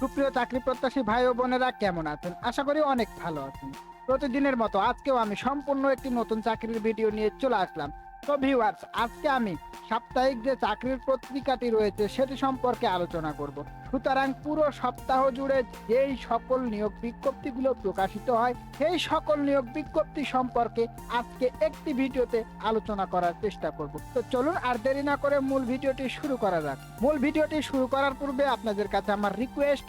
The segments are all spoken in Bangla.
সুপ্রিয় চাকরি প্রত্যাশী ভাই ও বোনেরা, কেমন আছেন? আশা করি অনেক ভালো আছেন। প্রতিদিনের মতো আজকেও আমি সম্পূর্ণ একটি নতুন চাকরির ভিডিও নিয়ে চলে আসলাম। তো ভিউয়ার্স আজকে আমি সাপ্তাহিক যে চাকরির পত্রিকাটি রয়েছে সেটি সম্পর্কে আলোচনা করব। সুতরাং পুরো সপ্তাহ জুড়ে যেই সকল নিয়োগ বিজ্ঞপ্তিগুলো প্রকাশিত হয়, সেই সকল নিয়োগ বিজ্ঞপ্তি সম্পর্কে আজকে একটি ভিডিওতে আলোচনা করার চেষ্টা করব। তো চলুন আর দেরি না করে মূল ভিডিওটি শুরু করা যাক। মূল ভিডিওটি শুরু করার পূর্বে আপনাদের কাছে আমার রিকোয়েস্ট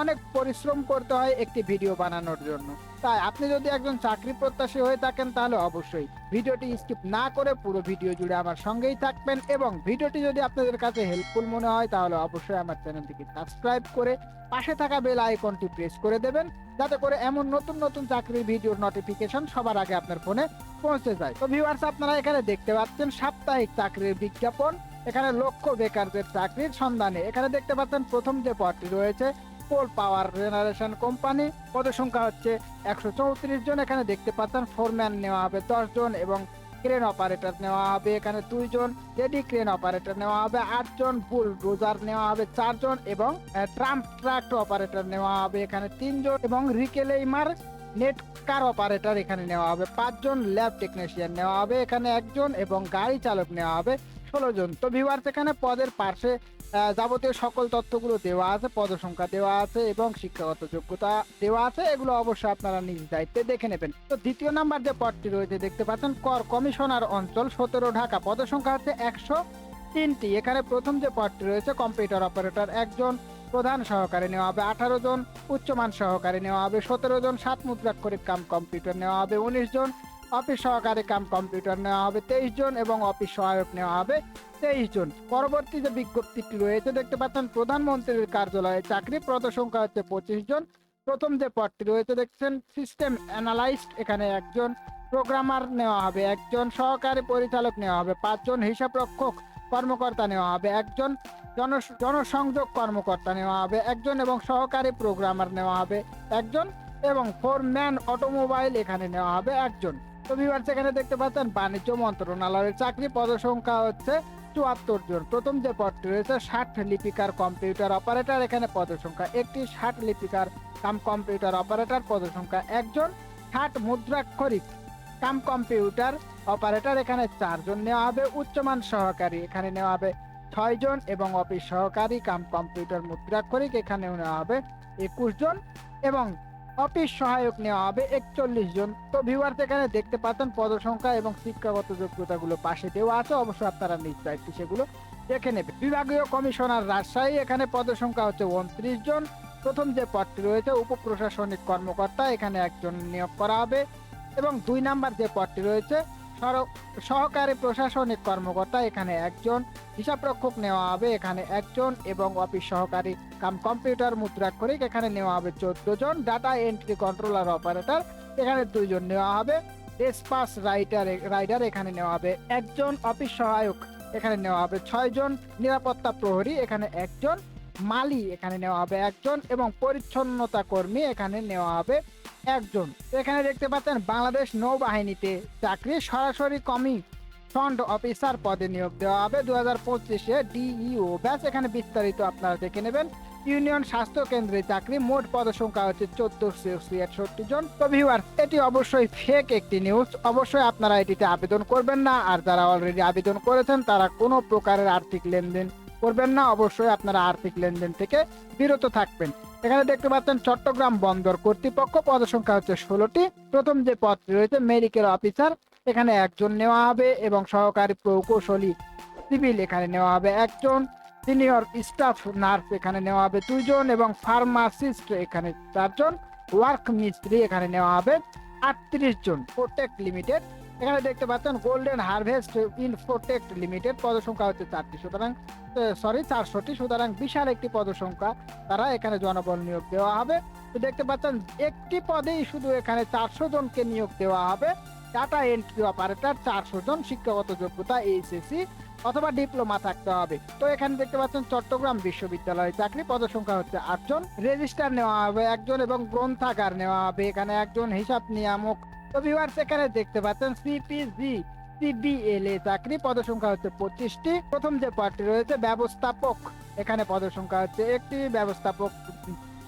অনেক পরিশ্রম করতে হয় একটি ভিডিও বানানোর জন্য। তাই আপনি যদি একজন চাকরি প্রত্যাশী হয়ে থাকেন, তাহলে অবশ্যই ভিডিওটি স্কিপ না করে পুরো ভিডিও জুড়ে আমার সঙ্গেই থাকবেন এবং ভিডিওটি যদি আপনাদের কাছে হেল্পফুল মনে হয়, তাহলে অবশ্যই আমার চ্যানেলটিকে সাবস্ক্রাইব করে পাশে থাকা বেল আইকনটি প্রেস করে দেবেন, যাতে করে এমন নতুন নতুন চাকরির ভিডিওর নোটিফিকেশন সবার আগে আপনার ফোনে পৌঁছে যায়। তো ভিউয়ার্স আপনারা এখানে দেখতে পাচ্ছেন সাপ্তাহিক চাকরির বিজ্ঞাপন। এখানে লক্ষ্য বেকারদের চাকরির সন্ধানে। এখানে দেখতে পাচ্ছেন প্রথম যে পদটি রয়েছে পোল পাওয়ার জেনারেশন কোম্পানি পদ সংখ্যা হচ্ছে একশো চৌত্রিশ জন। এখানে দেখতে পাচ্ছেন ফোরম্যান নেওয়া হবে দশ জন এবং ক্রেন অপারেটর নেওয়া হবে এখানে দুইজন লেডি ক্রেন অপারেটর নেওয়া হবে আটজন বুল ডোজার নেওয়া হবে চারজন এবং ট্রাম্প ট্রাক অপারেটর নেওয়া হবে এখানে তিনজন এবং রিকেলেইমার নেট কার অপারেটর এখানে নেওয়া হবে পাঁচজন ল্যাব টেকনিশিয়ান নেওয়া হবে এখানে একজন এবং গাড়ি চালক নেওয়া হবে ষোলো জন। তো ভিউয়ার্স এখানে পদের পাশে যাবতীয় সকল তথ্যগুলো দেওয়া আছে পদ সংখ্যা দেওয়া আছে এবং শিক্ষাগত যোগ্যতা দেওয়া আছে, এগুলো অবশ্যই আপনারা নিজ দায়িত্বে দেখে নেবেন। তো দ্বিতীয় নাম্বার যে পদটি রয়েছে, দেখতে পাচ্ছেন, কর কমিশনার অঞ্চল সতেরো ঢাকা। পদ সংখ্যা হচ্ছে একশো তিনটি। এখানে প্রথম যে পদটি রয়েছে, কম্পিউটার অপারেটর একজন, প্রধান সহকারে নেওয়া হবে আঠারো জন, উচ্চমান সহকারে নেওয়া হবে সতেরো জন, সাত মুদ্রাক্ষরিক কাম কম্পিউটার নেওয়া হবে উনিশ জন অফিস সহকারী কাম কম্পিউটার নেওয়া হবে তেইশ জন এবং অফিস সহায়ক নেওয়া হবে তেইশ জন। পরবর্তী যে বিজ্ঞপ্তিটি রয়েছে, দেখতে পাচ্ছেন প্রধানমন্ত্রীর কার্যালয়ে চাকরি সংখ্যা হচ্ছে পঁচিশ জন। প্রথম যে পদটি রয়েছে, দেখছেন সিস্টেম অ্যানালাইস্ট, এখানে একজন প্রোগ্রামার নেওয়া হবে, একজন সহকারী পরিচালক নেওয়া হবে, পাঁচজন হিসাবরক্ষক কর্মকর্তা নেওয়া হবে, একজন জন, জনসংযোগ কর্মকর্তা নেওয়া হবে, একজন এবং সহকারী প্রোগ্রামার নেওয়া হবে, একজন এবং ফোরম্যান অটোমোবাইল এখানে নেওয়া হবে, একজন। ভিউয়ার্স এখানে দেখতে পাচ্ছেন বাণিজ্য মন্ত্রণালয়ের চাকরি পদসংখ্যা হচ্ছে চুয়াত্তর জন। প্রথম যে পদটি রয়েছে, ষাট লিপিকার কম্পিউটার অপারেটর। এখানে পদসংখ্যা একটি, ষাট লিপিকার কাম কম্পিউটার অপারেটর। পদসংখ্যা একজন, ষাট মুদ্রাক্ষরিক কাম কম্পিউটার অপারেটর। এখানে চারজন নেওয়া হবে, উচ্চমান সহকারী এখানে নেওয়া হবে ছয় জন এবং অফিস সহকারী কাম কম্পিউটার মুদ্রাক্ষরিক এখানেও নেওয়া হবে একুশ জন এবং অফিস সহায়ক নেওয়া হবে একচল্লিশ জন। তো ভিউয়ার্স এখানে দেখতে পাচ্ছেন, পদসংখ্যা এবং শিক্ষাগত যোগ্যতাগুলো পাশে দেওয়া আছে। অবশ্য আপনারা নিজ সেগুলো দেখে নেবে বিভাগীয় কমিশনার রাজশাহী, এখানে পদসংখ্যা হচ্ছে উনত্রিশ জন। প্রথম যে পদটি রয়েছে, উপপ্রশাসনিক কর্মকর্তা, এখানে একজন নিয়োগ করা হবে। এবং দুই নাম্বার যে পদটি রয়েছে সহকারী প্রশাসনিক কর্মকর্তা এখানে একজন। হিসাবরক্ষক নেওয়া হবে এখানে একজন এবং অফিস সহকারী কাম কম্পিউটার মুদ্রাক্ষরিক এখানে নেওয়া হবে চোদ্দ জন। ডাটা এন্ট্রি কন্ট্রোলার অপারেটর এখানে দুইজন নেওয়া হবে। ডেসপাস রাইটার রাইডার এখানে নেওয়া হবে একজন। অফিস সহায়ক এখানে নেওয়া হবে ছয় জন। নিরাপত্তা প্রহরী এখানে একজন। মালি এখানে নেওয়া হবে একজন এবং পরিচ্ছন্নতা কর্মী এখানে নেওয়া হবে একজন। এখানে দেখতে পাচ্ছেন বাংলাদেশ নৌবাহিনীতে চাকরি সরাসরি কমি ফন্ড অফিসার পদে নিয়োগ দেওয়া হবে। দু হাজার পঁচিশে ডিইও ব্যাস, এখানে বিস্তারিত আপনারা দেখে নেবেন। ইউনিয়ন স্বাস্থ্য কেন্দ্রে চাকরি, মোট পদসংখ্যা হচ্ছে চোদ্দশো ছিয়াষট্টি জন। তো ভিউয়ার এটি অবশ্যই ফেক একটি নিউজ অবশ্যই আপনারা এটিতে আবেদন করবেন না। আর যারা অলরেডি আবেদন করেছেন, তারা কোনো প্রকারের আর্থিক লেনদেন করবেন না। অবশ্যই আপনারা আর্থিক লেনদেন থেকে বিরত থাকবেন। এখানে দেখতে পাচ্ছেন চট্টগ্রাম বন্দর কর্তৃপক্ষ, পদসংখ্যা হচ্ছে ষোলোটি। প্রথম যে পদটি রয়েছে, মেডিকেল অফিসার, এখানে একজন নেওয়া হবে এবং সহকারী প্রকৌশলী, সিভিল এখানে নেওয়া হবে একজন। সিনিয়র স্টাফ, নার্স এখানে নেওয়া হবে দুইজন এবং ফার্মাসিস্ট এখানে চারজন। ওয়ার্ক মিস্ত্রি এখানে নেওয়া হবে আটত্রিশ জন। প্রোটেক্ট লিমিটেড এখানে দেখতে পাচ্ছেন গোল্ডেন হারভেস্ট ইনফোটেক্ট লিমিটেড পদসংখ্যা হচ্ছে চারটি, সুতরাং সরি চারশোটি, সুতরাং বিশাল একটি পদসংখ্যা তারা এখানে জনবল নিয়োগ দেওয়া হবে। তো দেখতে পাচ্ছেন, একটি পদেই শুধু এখানে চারশো জনকে নিয়োগ দেওয়া হবে। ডাটা এন্ট্রি অপারেটর চারশো জন, শিক্ষাগত যোগ্যতা এইচএসসি অথবা ডিপ্লোমা থাকতে হবে। তো এখানে দেখতে পাচ্ছেন, চট্টগ্রাম বিশ্ববিদ্যালয়ে চাকরি পদসংখ্যা হচ্ছে আটজন। রেজিস্টার নেওয়া হবে একজন এবং গ্রন্থাগার নেওয়া হবে। এখানে একজন হিসাব নিয়ামক তো ভিউয়ার্স এখানে দেখতে পাচ্ছেন সিপিজি এ চাকরি, পদসংখ্যা হচ্ছে পঁচিশটি। প্রথম যে পদটি রয়েছে, ব্যবস্থাপক। এখানে পদসংখ্যা হচ্ছে একটি, ব্যবস্থাপক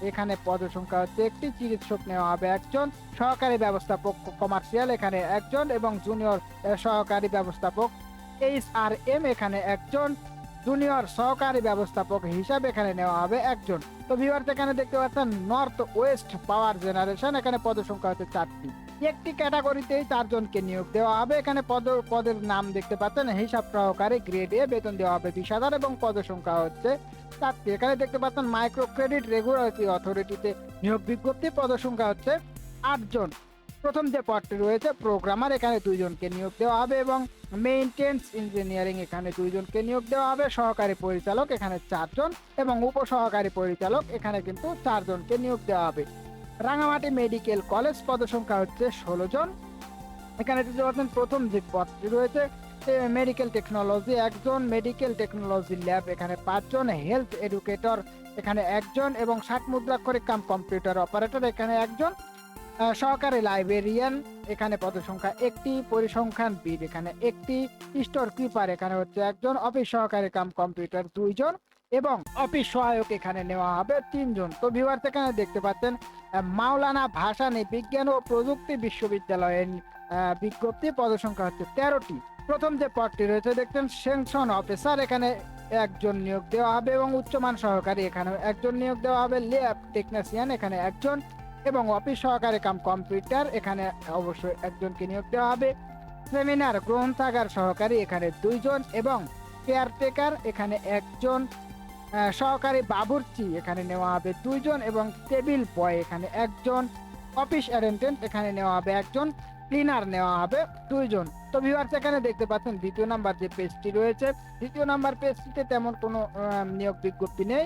এখানে পদসংখ্যা হচ্ছে একটি, চিকিৎসক নেওয়া হবে একজন, সহকারী ব্যবস্থাপক কমার্শিয়াল এখানে একজন, এবং জুনিয়র সহকারী ব্যবস্থাপক এইচ আর এম এখানে একজন জুনিয়র সহকারী ব্যবস্থাপক হিসাবে এখানে নেওয়া হবে একজন। তো ভিউয়ার্স এখানে দেখতে পাচ্ছেন নর্থ ওয়েস্ট পাওয়ার জেনারেশন এখানে পদসংখ্যা হচ্ছে চারটি। একটি ক্যাটাগরিতেই চারজনকে নিয়োগ দেওয়া হবে। এখানে পদ, পদের নাম দেখতে পাচ্ছেন। হিসাব সহকারী গ্রেড এ বেতন দেওয়া হবে বিশ হাজার এবং পদসংখ্যা হচ্ছে চারটি। এখানে দেখতে পাচ্ছেন মাইক্রো ক্রেডিট রেগুলেটরি অথরিটিতে নিয়োগ বিজ্ঞপ্তি। পদসংখ্যা হচ্ছে আটজন প্রথম যে পদটি রয়েছে, প্রোগ্রামার, এখানে দুইজনকে নিয়োগ দেওয়া হবে এবং মেইনটেন্স ইঞ্জিনিয়ারিং, এখানে দুইজনকে নিয়োগ দেওয়া হবে। সহকারী পরিচালক, এখানে চারজন এবং উপসহকারী পরিচালক, এখানে কিন্তু চারজনকে নিয়োগ দেওয়া হবে। রাঙামাটি মেডিকেল কলেজ পদসংখ্যা হচ্ছে ষোলো জন। এখানে দেখতে প্রথম যে পদটি রয়েছে মেডিকেল টেকনোলজি একজন মেডিকেল টেকনোলজি ল্যাব এখানে পাঁচজন হেলথ এডুকেটর এখানে একজন এবং ষাট মুদ্রাক্ষরিক কাম কম্পিউটার অপারেটর এখানে একজন সহকারী লাইব্রেরিয়ান এখানে পদসংখ্যা একটি, পরিসংখ্যান বিদ এখানে একটি স্টোর কিপার এখানে হচ্ছে একজন অফিস সহকারী কাম কম্পিউটার দুইজন এবং অফিস সহায়ক এখানে নেওয়া হবে তিনজন। তো ভিউয়ার্স এখানে দেখতে পাচ্ছেন মাওলানা ভাসানী বিজ্ঞান ও প্রযুক্তি বিশ্ববিদ্যালয়ের বিজ্ঞপ্তি পদসংখ্যা হচ্ছে তেরোটি। প্রথম যে পদটি রয়েছে, দেখছেন সেকশন অফিসার, এখানে একজন নিয়োগ দেওয়া হবে এবং উচ্চমান সহকারী এখানে একজন নিয়োগ দেওয়া হবে, ল্যাব টেকনিশিয়ান, এখানে একজন, এবং অফিস সহকারী কাম কম্পিউটার, এখানে অবশ্যই একজনকে নিয়োগ দেওয়া হবে। সেমিনার গ্রন্থাগার সহকারী, এখানে দুইজন, এবং কেয়ারটেকার, এখানে একজন সহকারী বাবুর্চি এখানে নেওয়া হবে দুইজন এবং টেবিল বয় এখানে একজন, অফিস অ্যাটেন্ডেন্ট এখানে নেওয়া হবে একজন, ক্লিনার নেওয়া হবে দুইজন। তো ভিউয়ার্স এখানে দেখতে পাচ্ছেন দ্বিতীয় নাম্বার যে পেজটি রয়েছে, দ্বিতীয় নাম্বার পেজটিতে তেমন কোনো নিয়োগ বিজ্ঞপ্তি নেই।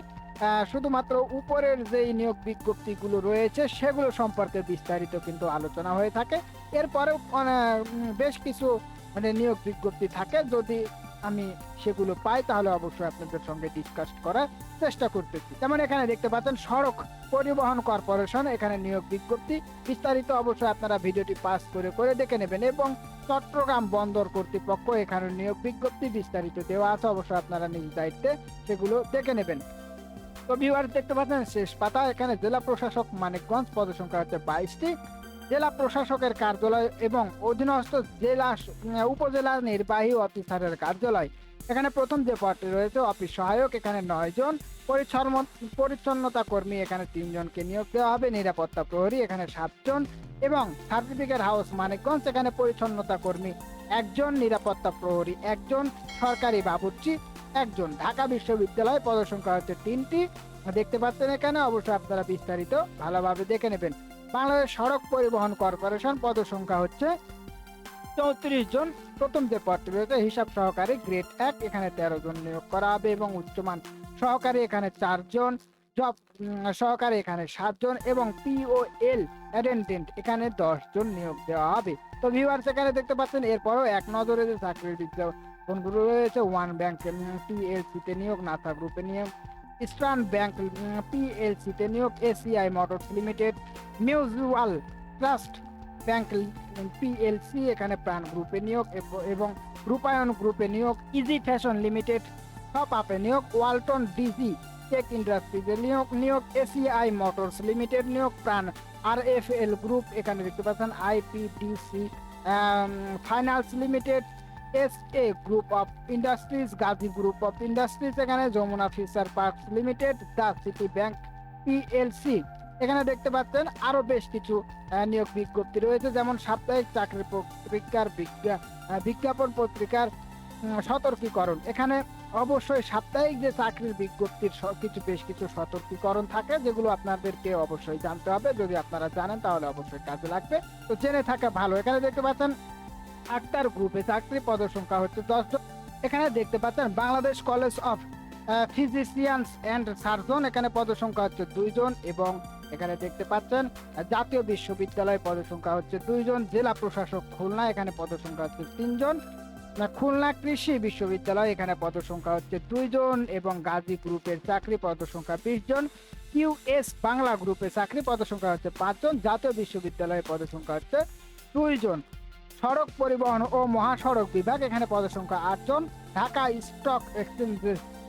শুধুমাত্র উপরের যেই নিয়োগ বিজ্ঞপ্তিগুলো রয়েছে, সেগুলো সম্পর্কে বিস্তারিত কিন্তু আলোচনা হয়ে থাকে। এরপরেও বেশ কিছু মানে নিয়োগ বিজ্ঞপ্তি থাকে। যদি আমি সেগুলো পাই, তাহলে অবশ্যই আপনাদের সঙ্গে ডিসকাস করার চেষ্টা করতেছি। যেমন এখানে দেখতে পাচ্ছেন, সড়ক পরিবহন কর্পোরেশন, এখানে নিয়োগ বিজ্ঞপ্তি। বিস্তারিত অবশ্যই আপনারা ভিডিওটি পাস করে করে দেখে নেবেন এবং চট্টগ্রাম বন্দর কর্তৃপক্ষ এখানে নিয়োগ বিজ্ঞপ্তি বিস্তারিত দেওয়া আছে, অবশ্যই আপনারা নিজ দায়িত্বে সেগুলো দেখে নেবেন। তো ভিউয়ার দেখতে পাচ্ছেন, শেষ পাতা এখানে জেলা প্রশাসক মানিকগঞ্জ, পদসংখ্যা হচ্ছে বাইশটি। জেলা প্রশাসকের কার্যালয় এবং অধীনস্থ জেলা উপজেলা নির্বাহী অফিসারের কার্যালয়। এখানে প্রথম যে পদটি রয়েছে, অফিস সহায়ক, এখানে নয় জন। পরিচ্ছন্ন পরিচ্ছন্নতা কর্মী, এখানে তিনজনকে নিয়োগ দেওয়া হবে। নিরাপত্তা প্রহরী, এখানে সাতজন এবং সার্টিফিকেট হাউস মানিকগঞ্জ, এখানে পরিচ্ছন্নতা কর্মী একজন, নিরাপত্তা প্রহরী একজন, সরকারি বাবুর্চি একজন। ঢাকা বিশ্ববিদ্যালয় পদসংখ্যা হচ্ছে তিনটি। দেখতে পাচ্ছেন এখানে অবশ্যই আপনারা বিস্তারিত ভালোভাবে দেখে নেবেন। বাংলাদেশ সড়ক পরিবহন কর্পোরেশন পদসংখ্যা হচ্ছে চৌত্রিশ জন। প্রথম যে পদটি রয়েছে, হিসাব সহকারী গ্রেড এক, এখানে তেরো জন নিয়োগ করা হবে এবং উচ্চমান সহকারী এখানে চারজন জব সহকারী এখানে সাতজন এবং পিওএল অ্যাটেন্ডেন্ট এখানে দশ জন নিয়োগ দেওয়া হবে। তো ভিউয়ার্স এখানে দেখতে পাচ্ছেন, এরপরও এক নজরে যে চাকরির বিজ্ঞাপনগুলো রয়েছে ওয়ান ব্যাংক পিএলসিতে নিয়োগ নাথা গ্রুপে নিয়োগ ইস্টার্ন ব্যাংক পিএলসিতে নিয়োগ ACI Motors Limited Mutual Trust Bank PLC এখানে প্রাণ গ্রুপে নিয়োগ, এবং রূপায়ণ গ্রুপে নিয়োগ ইজি ফ্যাশন লিমিটেড টপ আপে নিয়োগ ওয়ালটন ডিজি টেক ইন্ডাস্ট্রিজে নিয়োগ নিয়োগ এসিআই মোটরস লিমিটেড নিয়োগ প্রাণ আর এফ এল গ্রুপ এখানে দেখতে পাচ্ছেন IPDC Finance Limited S A Group of Industries Gazi Group of Industries এখানে Jamuna future parks limited the City Bank PLC এখানে দেখতে পাচ্ছেন আরও বেশ কিছু নিয়োগ বিজ্ঞপ্তি রয়েছে, যেমন সাপ্তাহিক চাকরি পত্রিকার বিজ্ঞা- বিজ্ঞাপন পত্রিকার সতর্কীকরণ। এখানে অবশ্যই সাপ্তাহিক যে চাকরির বিজ্ঞপ্তির কিছু, বেশ কিছু সতর্কীকরণ থাকে, যেগুলো আপনাদেরকে অবশ্যই জানতে হবে। যদি আপনারা জানেন, তাহলে অবশ্যই কাজে লাগবে। তো জেনে থাকা ভালো। এখানে দেখতে পাচ্ছেন আক্তার গ্রুপে চাকরি পদসংখ্যা হচ্ছে দশ জন এখানে দেখতে পাচ্ছেন Bangladesh College of Physicians and Surgeon এখানে পদসংখ্যা হচ্ছে দুইজন এবং এখানে দেখতে পাচ্ছেন জাতীয় বিশ্ববিদ্যালয় পদসংখ্যা হচ্ছে দুইজন, জেলা প্রশাসক খুলনা এখানে পদসংখ্যা হচ্ছে তিনজন খুলনা কৃষি বিশ্ববিদ্যালয় এখানে পদসংখ্যা হচ্ছে দুইজন এবং গাজী গ্রুপের চাকরি পদসংখ্যা বিশ জন কিউএস বাংলা গ্রুপে চাকরি পদসংখ্যা হচ্ছে পাঁচজন, জাতীয় বিশ্ববিদ্যালয়ের পদসংখ্যা হচ্ছে দুইজন। সড়ক পরিবহন ও মহাসড়ক বিভাগ এখানে পদসংখ্যা আটজন। Dhaka Stock Exchange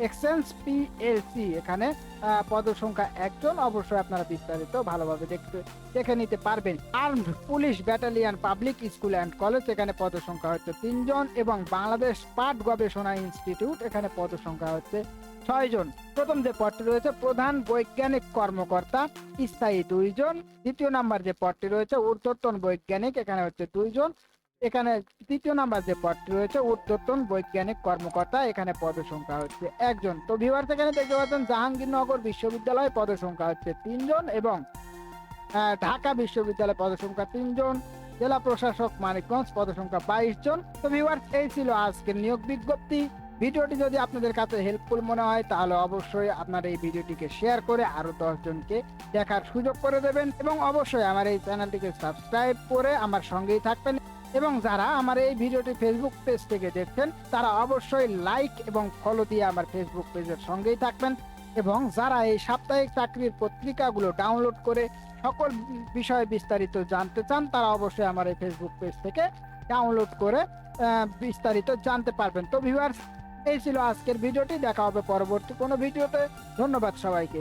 Exchange PLC এখানে আহ, পদসংখ্যা একজন। অবশ্যই আপনারা বিস্তারিত ভালোভাবে দেখতে দেখে নিতে পারবেন। Armed Police Battalion Public School and College এখানে পদসংখ্যা হচ্ছে তিনজন এবং বাংলাদেশ পাট গবেষণা ইনস্টিটিউট এখানে পদসংখ্যা হচ্ছে ছয় জন প্রথম যে পদটি রয়েছে প্রধান বৈজ্ঞানিক কর্মকর্তা স্থায়ী দুইজন। দ্বিতীয় নাম্বার যে পদটি রয়েছে ঊর্ধ্বতন বৈজ্ঞানিক এখানে হচ্ছে দুইজন। এখানে তৃতীয় নাম্বার যে পদটি রয়েছে, ঊর্ধ্বতন বৈজ্ঞানিক কর্মকর্তা, এখানে পদসংখ্যা হচ্ছে একজন। তো ভিউয়ার এখানে দেখতে পাচ্ছেন, জাহাঙ্গীরনগর বিশ্ববিদ্যালয় পদসংখ্যা হচ্ছে তিনজন এবং ঢাকা বিশ্ববিদ্যালয় পদসংখ্যা তিনজন, জেলা প্রশাসক মানিকগঞ্জ পদসংখ্যা বাইশ জন তো ভিউয়ার্স এই ছিল আজকের নিয়োগ বিজ্ঞপ্তি। ভিডিওটি যদি আপনাদের কাছে হেল্পফুল মনে হয়, তাহলে অবশ্যই আপনার এই ভিডিওটিকে শেয়ার করে আরও দশ জনকে দেখার সুযোগ করে দেবেন এবং অবশ্যই আমার এই চ্যানেলটিকে সাবস্ক্রাইব করে আমার সঙ্গেই থাকবেন। এবং যারা আমার এই ভিডিওটি ফেসবুক পেজ থেকে দেখছেন, তারা অবশ্যই লাইক এবং ফলো দিয়ে আমার ফেসবুক পেজের সঙ্গেই থাকবেন। এবং যারা এই সাপ্তাহিক চাকরির পত্রিকাগুলো ডাউনলোড করে সকল বিষয়ে বিস্তারিত জানতে চান, তারা অবশ্যই আমার এই ফেসবুক পেজ থেকে ডাউনলোড করে বিস্তারিত জানতে পারবেন। তো ভিউয়ার্স এই ছিল আজকের ভিডিওটি। দেখা হবে পরবর্তী কোনো ভিডিওতে। ধন্যবাদ সবাইকে।